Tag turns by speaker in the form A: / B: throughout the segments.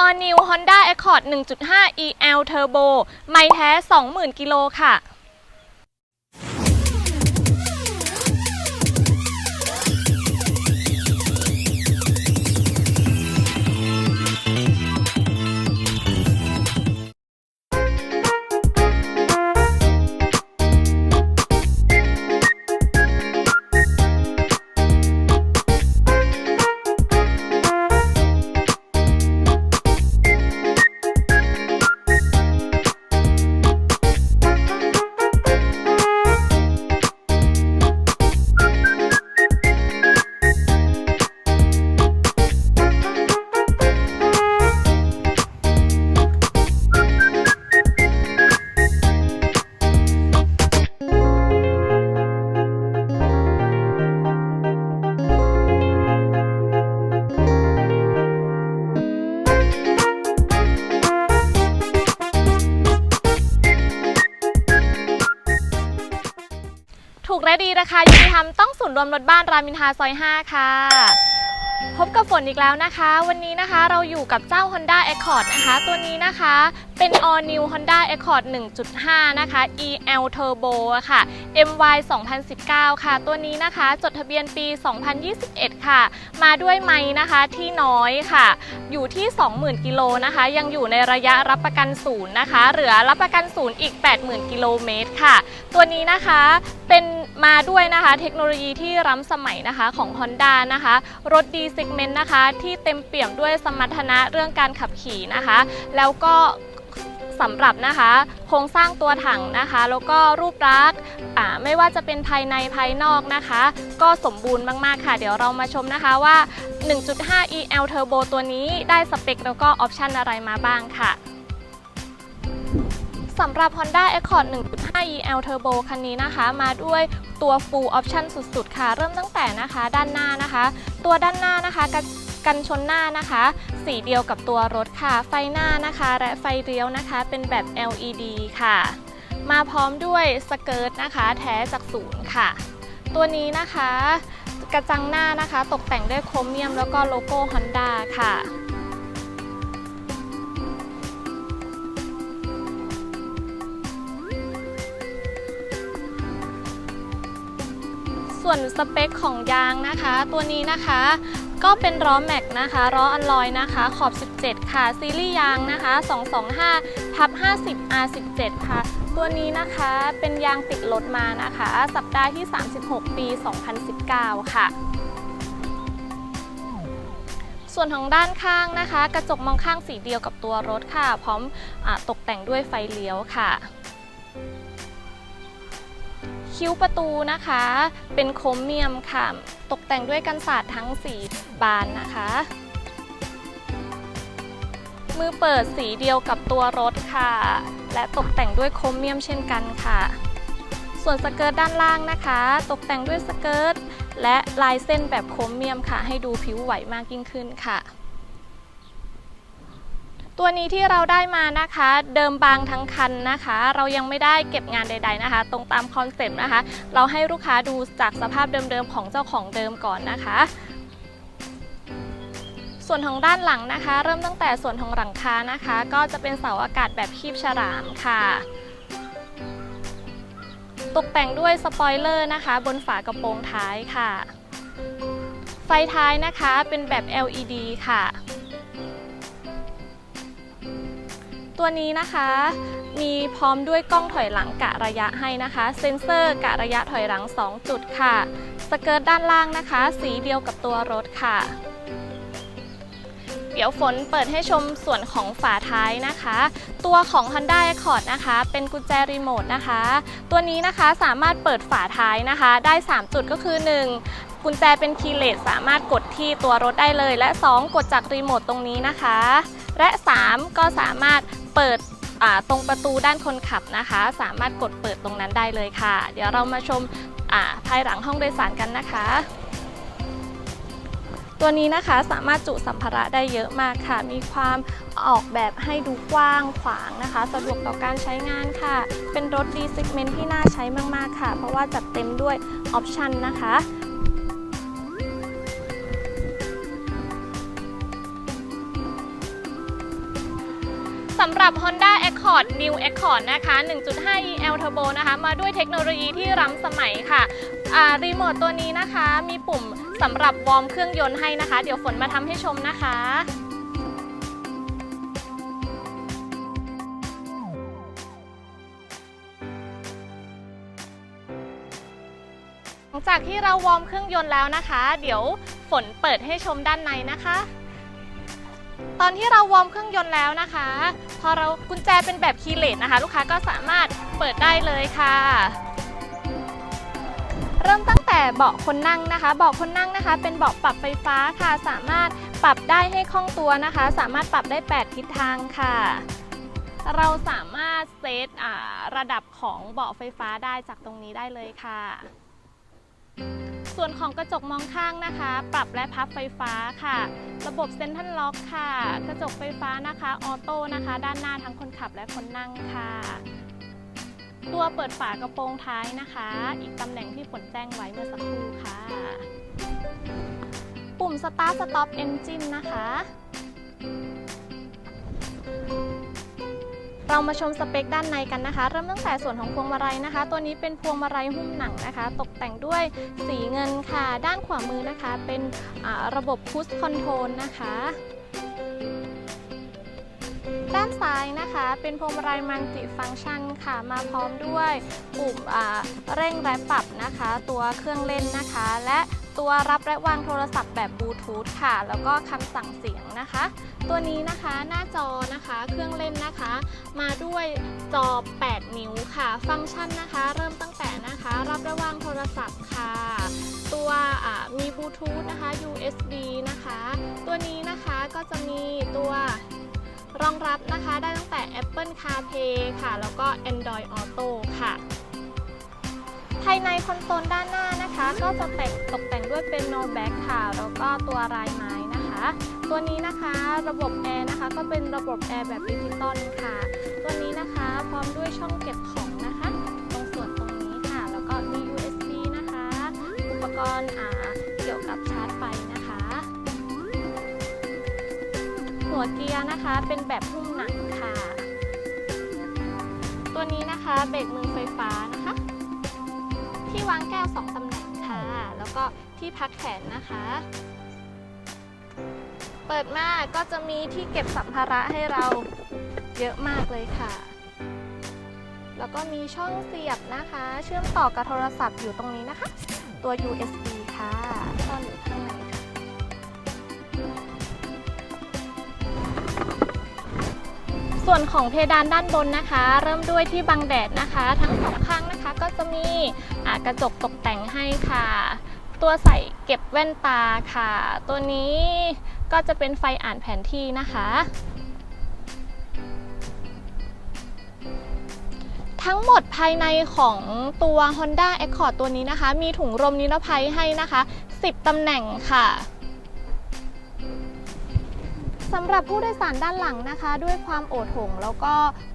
A: All New Honda Accord 1.5 EL Turbo ไม่แท้ 20,000 กิโลค่ะ ถูกและดีราคายุติธรรมต้องศูนย์รวมรถบ้านรามินทาซอย 5 ค่ะ พบกับฝนอีกแล้วนะคะ วันนี้นะคะเราอยู่กับเจ้า Honda Accord นะคะ ตัวนี้นะคะเป็น All New Honda Accord 1.5 นะคะ EL Turbo ค่ะ MY 2019 ค่ะ ตัวนี้นะคะจดทะเบียนปี 2021 ค่ะ มาด้วยไม้นะคะที่น้อยค่ะ อยู่ที่ 20,000 กิโลนะคะ ยังอยู่ในระยะรับประกันศูนย์นะคะ เหลือรับประกันศูนย์อีก 80,000 กิโลเมตรค่ะ ตัวนี้นะคะเป็น มาด้วยนะคะเทคโนโลยีที่ล้ำสมัยนะคะของ Honda นะคะ รถดีเซกเมนต์นะคะที่เต็มเปี่ยมด้วยสมรรถนะเรื่องการขับขี่นะคะ แล้วก็สำหรับนะคะโครงสร้างตัวถังนะคะ แล้วก็รูปลักษณ์ไม่ว่าจะเป็นภายในภายนอกนะคะ ก็สมบูรณ์มาก ๆ ค่ะ เดี๋ยวเรามาชมนะคะว่า 1.5 EL Turbo ตัวนี้ได้สเปค แล้วก็ออปชันอะไรมาบ้างค่ะสำหรับ Honda Accord 1.5 EL Turbo คันนี้นะคะ มาด้วย ตัว Full Option สุดๆ ค่ะ เริ่มตั้งแต่นะคะด้านหน้านะคะ ตัวด้านหน้านะคะกันกันชนหน้านะคะ สีเดียวกับตัวรถค่ะ ไฟหน้านะคะ และไฟเลี้ยวนะคะ เป็นแบบ LED ค่ะ มาพร้อมด้วยสเกิร์ตนะคะ แท้จากศูนย์ค่ะ ตัวนี้นะคะ กระจังหน้านะคะ ตกแต่งด้วยโครเมียมแล้วก็โลโก้ Honda ค่ะ ส่วนสเปคของยางนะคะ ตัวนี้นะคะก็เป็นล้อแม็กนะคะล้ออัลลอยนะคะ ขอบ 17 ค่ะ ซีรีส์ยางนะคะ 225ทับ50 R17 ค่ะ ตัวนี้นะคะเป็นยางติดรถมานะคะ สัปดาห์ที่ 36 ปี 2019 ค่ะส่วนของด้านข้างนะคะ กระจกมองข้างสีเดียวกับตัวรถค่ะ พร้อมอตกแต่งด้วยไฟเลี้ยวค่ะ คิ้วประตูนะคะ เป็นโครเมียมค่ะ ตกแต่งด้วยกันศาสตร์ทั้ง4บานนะคะ มือเปิดสีเดียวกับตัวรถค่ะ และตกแต่งด้วยโครเมียมเช่นกันค่ะ ส่วนสเกิร์ตด้านล่างนะคะ ตกแต่งด้วยสเกิร์ตและลายเส้นแบบโครเมียมค่ะ ให้ดูผิวไหวมากยิ่งขึ้นค่ะ ตัวนี้ที่เราได้มานะคะ เดิมบางทั้งคันนะคะ เรายังไม่ได้เก็บงานใด ๆนะคะ ตรงตามคอนเซปต์นะคะ เราให้ลูกค้าดูจากสภาพเดิมๆของเจ้าของเดิมก่อนนะคะส่วนของด้านหลังนะคะ เริ่มตั้งแต่ส่วนของหลังคานะคะ ก็จะเป็นเสาอากาศแบบคีบฉลามค่ะ ตกแต่งด้วยสปอยเลอร์นะคะ บนฝากระโปรงท้ายค่ะ ไฟท้ายนะคะเป็นแบบ LED ค่ะ ตัวนี้นะคะมีพร้อมด้วยกล้องถอยหลังกะระยะให้นะคะ เซ็นเซอร์กะระยะถอยหลัง 2 จุดค่ะ สเกิร์ตด้านล่างนะคะ สีเดียวกับตัวรถค่ะ เดี๋ยวฝนเปิดให้ชมส่วนของฝาท้ายนะคะ ตัวของ Honda Accord นะคะ เป็นกุญแจรีโมทนะคะ ตัวนี้นะคะสามารถเปิดฝาท้ายนะคะ ได้ 3 จุดก็คือ 1 กุญแจเป็นคีย์เลสสามารถกดที่ตัวรถได้เลย และ 2 กดจากรีโมทตรงนี้นะคะ และ 3 ก็สามารถ เปิดตรงประตูด้านคนขับนะคะ สามารถกดเปิดตรงนั้นได้เลยค่ะ เดี๋ยวเรามาชมอ่าภายหลังห้องโดยสารกันนะคะ ตัวนี้นะคะสามารถจุสัมภาระได้เยอะมากค่ะ มีความออกแบบให้ดูกว้างขวางนะคะ สะดวกต่อการใช้งานค่ะ เป็นรถดีซิกเมนที่น่าใช้มากๆค่ะ เพราะว่าจัดเต็มด้วยออปชันนะคะ สำหรับ Honda Accord New Accord นะคะ 1.5 EL Turbo นะคะ มาด้วยเทคโนโลยีที่ล้ำสมัยค่ะรีโมทตัวนี้นะคะ มีปุ่มสำหรับวอร์มเครื่องยนต์ให้นะคะ เดี๋ยวฝนมาทำให้ชมนะคะหลังจากที่เราวอร์มเครื่องยนต์แล้วนะคะ เดี๋ยวฝนเปิดให้ชมด้านในนะคะ ตอนที่เราวอร์มเครื่องยนต์แล้วนะคะ พอเรากุญแจเป็นแบบคีย์เลสนะคะ ลูกค้าก็สามารถเปิดได้เลยค่ะ เริ่มตั้งแต่เบาะคนนั่งนะคะเบาะคนนั่งนะคะ เป็นเบาะปรับไฟฟ้าค่ะ สามารถปรับได้ให้คล่องตัวนะคะ สามารถปรับได้ 8 ทิศทางค่ะ เราสามารถเซตอ่าระดับของเบาะไฟฟ้าได้จากตรงนี้ได้เลยค่ะ ส่วนของกระจกมองข้างนะคะ ปรับและพับไฟฟ้าค่ะ ระบบเซ็นทรัลล็อกค่ะ กระจกไฟฟ้านะคะออโต้นะคะ ด้านหน้าทั้งคนขับและคนนั่งค่ะ ตัวเปิดฝากระโปรงท้ายนะคะ อีกตำแหน่งที่ฝนแจ้งไว้เมื่อสักครู่ค่ะ ปุ่มสตาร์ทสต็อปเอนจินนะคะ เรามาชมสเปคด้านในกันนะคะ เริ่มตั้งแต่ส่วนของพวงมาลัยนะคะ ตัวนี้เป็นพวงมาลัยหุ้มหนังนะคะ ตกแต่งด้วยสีเงินค่ะ ด้านขวามือนะคะ เป็นระบบพุชคอนโทรลนะคะด้านซ้ายนะคะเป็นพวงมาลัยมัลติฟังก์ชันค่ะ มาพร้อมด้วยปุ่มเร่งและปรับนะคะ ตัวเครื่องเล่นนะคะ และ ตัวรับและวางโทรศัพท์แบบบลูทูธค่ะ แล้วก็คำสั่งเสียงนะคะ ตัวนี้นะคะหน้าจอนะคะเครื่องเล่นนะคะ มาด้วยจอ 8 นิ้วค่ะ ฟังก์ชันนะคะ เริ่มตั้งแต่นะคะ รับและวางโทรศัพท์ค่ะ ตัวอ่ามีบลูทูธนะคะ USB นะคะ ตัวนี้นะคะก็จะมีตัวรองรับนะคะได้ตั้งแต่ Apple CarPlay ค่ะ แล้วก็ Android Auto ค่ะ ภายในคอนโซลด้านหน้านะคะ ก็จะแต่งตกแต่งด้วยเป็นโนแบ็กค่ะแล้วก็ตัวลายไม้นะคะ ตัวนี้นะคะระบบแอร์นะคะ ก็เป็นระบบแอร์แบบดิจิตอลค่ะ ตัวนี้นะคะพร้อมด้วยช่องเก็บของนะคะ ตรงส่วนตรงนี้ค่ะ แล้วก็มี USB นะคะ อุปกรณ์อ่าเกี่ยวกับชาร์จไฟนะคะ หัวเกียร์นะคะเป็นแบบหุ้มหนังค่ะ ตัวนี้นะคะเบรกมือไฟฟ้านะคะ ที่วางแก้ว 2ตำแหน่งค่ะ แล้วก็ที่พักแขนนะคะ เปิดมาก็จะมีที่เก็บสัมภาระให้เราเยอะมากเลยค่ะ แล้วก็มีช่องเสียบนะคะ เชื่อมต่อกับโทรศัพท์อยู่ตรงนี้นะคะ ตัว USB ค่ะซ่อนอยู่ข้างในส่วนของเพดานด้านบนนะคะ เริ่มด้วยที่บังแดดนะคะ ทั้งสองข้างนะคะก็จะมี กระจกตกแต่งให้ค่ะ ตัวใส่เก็บแว่นตาค่ะ ตัวนี้ก็จะเป็นไฟอ่านแผนที่นะคะ ทั้งหมดภายในของตัว Honda Accord ตัวนี้นะคะ มีถุงลมนิรภัยให้นะคะ 10ตำแหน่งค่ะ สำหรับผู้โดยสารด้านหลังนะคะ ด้วยความโอดโถงแล้วก็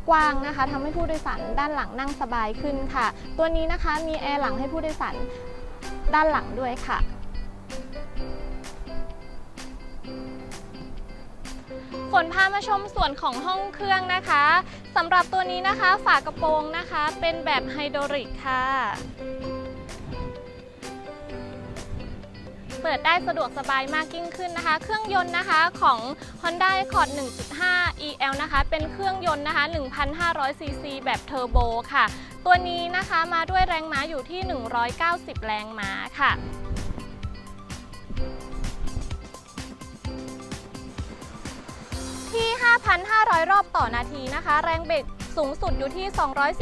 A: กว้างนะคะทำให้ผู้โดยสารด้านหลังนั่งสบายขึ้นค่ะ ตัวนี้นะคะมีแอร์หลังให้ผู้โดยสารด้านหลังด้วยค่ะฝนพามาชมส่วนของห้องเครื่องนะคะสำหรับตัวนี้นะคะฝากระโปรงนะคะ เป็นแบบไฮดรอลิกค่ะ เปิดได้สะดวกสบายมากยิ่งขึ้นนะคะ เครื่องยนต์นะคะของ Honda Accord 1.5 EL นะคะ เป็นเครื่องยนต์นะคะ 1,500 ซีซีแบบเทอร์โบค่ะ ตัวนี้นะคะมาด้วยแรงม้าอยู่ที่ 190 แรงม้าค่ะที่ 5,500 รอบต่อนาทีนะคะ แรงเบรกสูงสุดอยู่ที่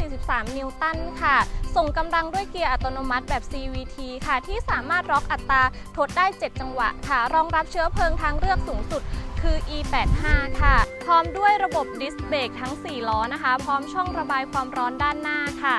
A: 243 นิวตันค่ะ ส่งกำลังด้วยเกียร์อัตโนมัติแบบ CVT ค่ะ ที่สามารถล็อกอัตราทดได้ 7 จังหวะค่ะ รองรับเชื้อเพลิงทางเลือกสูงสุดคือ E85 ค่ะ พร้อมด้วยระบบดิสเบรกทั้ง 4 ล้อนะคะ พร้อมช่องระบายความร้อนด้านหน้าค่ะ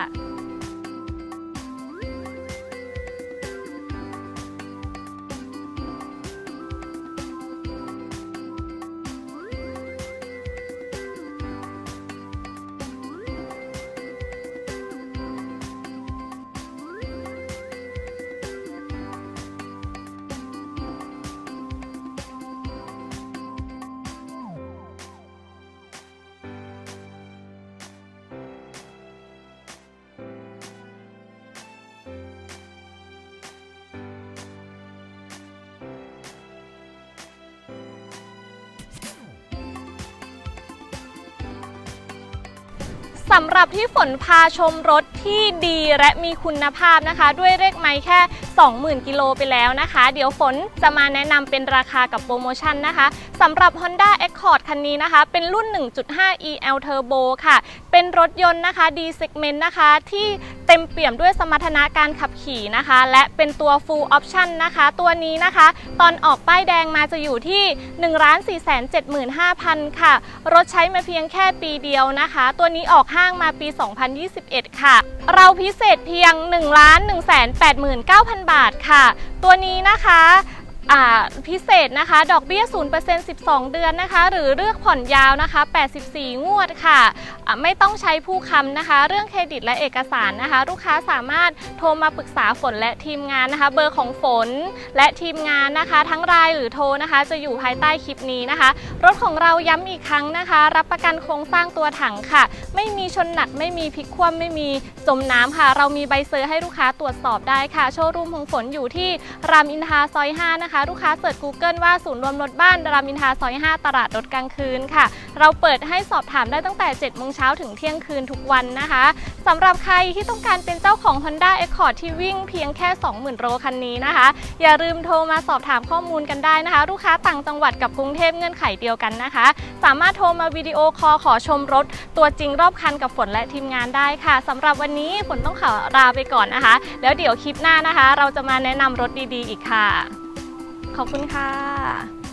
A: สำหรับที่ฝนพาชมรถที่ดีและมีคุณภาพนะคะ ด้วยเลขไม้แค่ 20,000 กิโลไปแล้วนะคะ เดี๋ยวฝนจะมาแนะนำเป็นราคากับโปรโมชั่นนะคะ สำหรับ Honda Accord คันนี้นะคะ เป็นรุ่น 1.5 EL Turbo ค่ะ เป็นรถยนต์นะคะ D segment นะคะ ที่เต็มเปี่ยมด้วยสมรรถนะการขับขี่นะคะ และเป็นตัว full option นะคะ ตัวนี้นะคะ ตอนออกป้ายแดงมาจะอยู่ที่ 1 4 7 5 0 0 0 ค่ะ รถใช้มาเพียงแค่ปีเดียวนะคะ ตัวนี้ออกห้างมาปี 2021 ค่ะ เราพิเศษเพียง 1 1 8 9 0 0 0 บาทค่ะ ตัวนี้นะคะ พิเศษนะคะ ดอกเบี้ย 0% 12 เดือนนะคะ หรือเลือกผ่อนยาวนะคะ 84 งวดค่ะ ไม่ต้องใช้ผู้ค้ำนะคะ เรื่องเครดิตและเอกสารนะคะ ลูกค้าสามารถโทรมาปรึกษาฝนและทีมงานนะคะ เบอร์ของฝนและทีมงานนะคะ ทั้งรายหรือโทรนะคะ จะอยู่ภายใต้คลิปนี้นะคะ รถของเราย้ำอีกครั้งนะคะ รับประกันโครงสร้างตัวถังค่ะ ไม่มีชนหนักไม่มีพลิกคว่ำไม่มีจมน้ำค่ะ เรามีใบเซอร์ให้ลูกค้าตรวจสอบได้ค่ะ โชว์รูมของฝนอยู่ที่รามอินทราซอย 5 นะคะลูกค้าเสิร์ช Google ว่าศูนย์รวมรถบ้านรามินทาซอย 5 ตลาดรถกลางคืนค่ะ เราเปิดให้สอบถามได้ตั้งแต่ 7 โมงเช้าถึงเที่ยงคืนทุกวันนะคะสำหรับใครที่ต้องการเป็นเจ้าของ Honda Accord ที่วิ่งเพียงแค่ 20,000 โลคันนี้นะคะ อย่าลืมโทรมาสอบถามข้อมูลกันได้นะคะ ลูกค้าต่างจังหวัดกับกรุงเทพเงื่อนไขเดียวกันนะคะ สามารถโทรมาวิดีโอคอลขอชมรถ ตัวจริงรอบคันกับฝนและทีมงานได้ค่ะสำหรับวันนี้ฝนต้องขอลาไปก่อนนะคะ แล้วเดี๋ยวคลิปหน้านะคะ เราจะมาแนะนำรถดีๆ อีกค่ะ ขอบคุณค่ะ